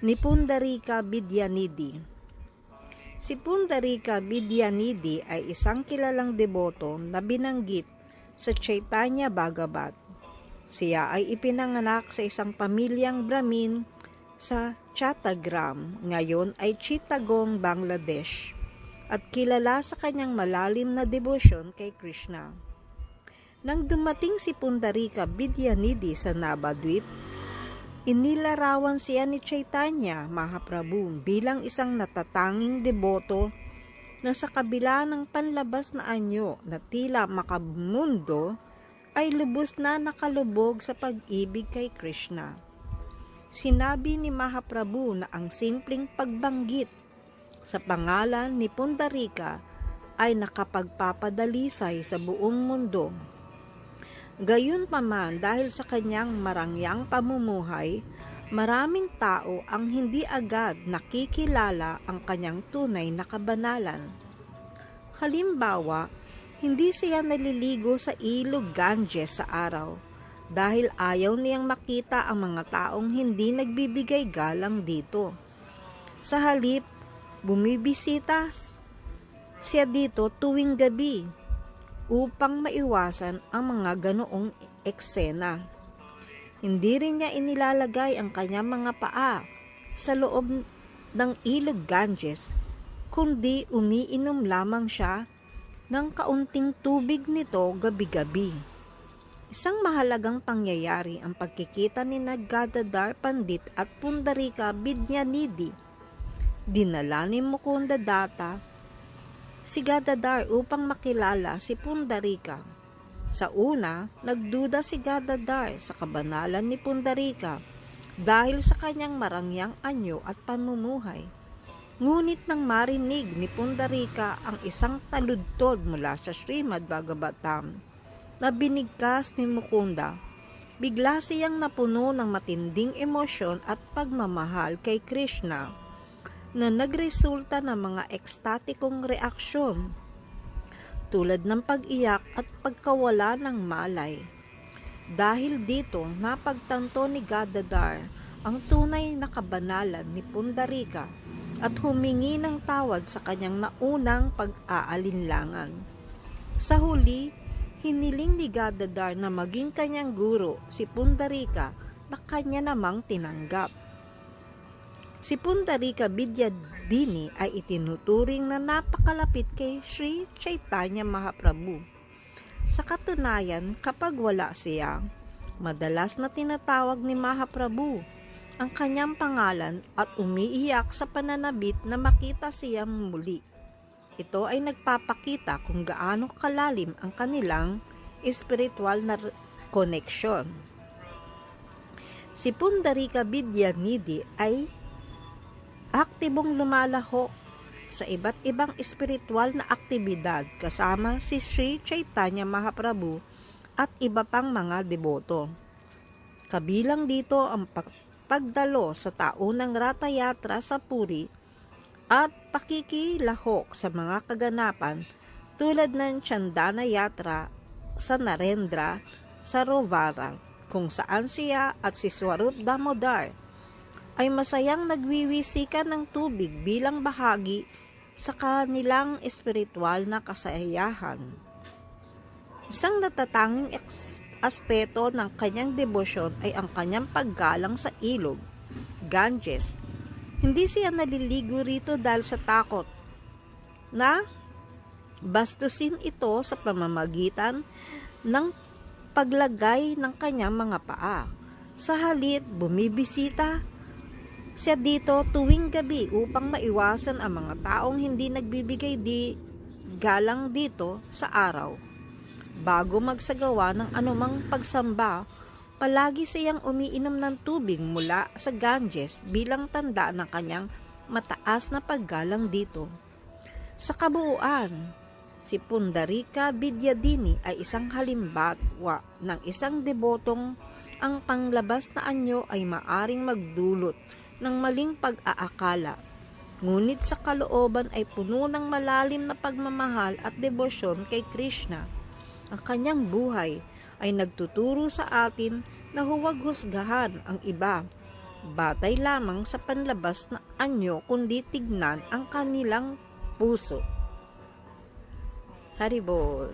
ni Pundarika Vidyanidhi. Si Pundarika Vidyanidhi ay isang kilalang deboto na binanggit sa Chaitanya Bhagavat. Siya ay ipinanganak sa isang pamilyang Brahmin sa Chattagram, ngayon ay Chittagong, Bangladesh, at kilala sa kanyang malalim na debosyon kay Krishna. Nang dumating si Pundarika Vidyanidhi sa Nabadwip, Inilarawan siya ni Chaitanya Mahaprabhu bilang isang natatanging deboto na sa kabila ng panlabas na anyo na tila makamundo ay lubos na nakalubog sa pag-ibig kay Krishna. Sinabi ni Mahaprabhu na ang simpleng pagbanggit sa pangalan ni Pundarika ay nakapagpapadalisay sa buong mundo Gayon pa man dahil sa kanyang marangyang pamumuhay, maraming tao ang hindi agad nakikilala ang kanyang tunay na kabanalan. Halimbawa, hindi siya naliligo sa ilog Ganges sa araw dahil ayaw niyang makita ang mga taong hindi nagbibigay galang dito. Sa halip, bumibisita siya dito tuwing gabi upang maiwasan ang mga ganoong eksena. Hindi rin niya inilalagay ang kanyang mga paa sa loob ng ilog Ganges, kundi umiinom lamang siya ng kaunting tubig nito gabi-gabi. Isang mahalagang pangyayari ang pagkikita ni Naggadadar Pandit at Pundarika Bidyanidi. Dinala ni Mukunda Data si Gadadar upang makilala si Pundarika. Sa una, nagduda si Gadadar sa kabanalan ni Pundarika dahil sa kanyang marangyang anyo at pamumuhay. Ngunit nang marinig ni Pundarika ang isang taludtod mula sa Srimad Bhagavatam na binigkas ni Mukunda, bigla siyang napuno ng matinding emosyon at pagmamahal kay Krishna na nagresulta ng mga ekstatikong reaksyon tulad ng pag-iyak at pagkawala ng malay. Dahil dito, napagtanto ni Gadadar ang tunay na kabanalan ni Pundarika at humingi ng tawad sa kanyang naunang pag-aalinlangan. Sa huli, hiniling ni Gadadar na maging kanyang guro si Pundarika na kanya namang tinanggap. Si Pundarika Vidyadini ay itinuturing na napakalapit kay Sri Chaitanya Mahaprabhu. Sa katunayan, kapag wala siya, madalas na tinatawag ni Mahaprabhu ang kanyang pangalan at umiiyak sa pananabit na makita siya muli. Ito ay nagpapakita kung gaano kalalim ang kanilang espiritual na koneksyon. Si Pundarika Vidyanidhi ay aktibong lumalahok sa iba't ibang espiritual na aktibidad kasama si Sri Chaitanya Mahaprabhu at iba pang mga deboto. Kabilang dito ang pagdalo sa taunang Rata Yatra sa Puri at pakikilahok sa mga kaganapan tulad ng Chandana Yatra sa Narendra sa Rovara kung saan siya at si Swarup Damodar ay masayang nagwiwisikan ng tubig bilang bahagi sa kanilang espiritual na kasayahan. Isang natatanging aspeto ng kanyang debosyon ay ang kanyang paggalang sa ilog, Ganges. Hindi siya naliligo rito dahil sa takot na bastusin ito sa pamamagitan ng paglagay ng kanyang mga paa. Sa halip, bumibisita siya dito tuwing gabi upang maiwasan ang mga taong hindi nagbibigay di galang dito sa araw. Bago magsagawa ng anumang pagsamba, palagi siyang umiinom ng tubig mula sa Ganges bilang tanda ng kanyang mataas na paggalang dito. Sa kabuuan, si Pundarika Bidyadini ay isang halimbawa ng isang debotong ang panglabas na anyo ay maaring magdulot ng maling pag-aakala. Ngunit sa kalooban ay puno ng malalim na pagmamahal at debosyon kay Krishna. Ang kanyang buhay ay nagtuturo sa atin na huwag husgahan ang iba batay lamang sa panlabas na anyo kundi tignan ang kanilang puso. Haribol.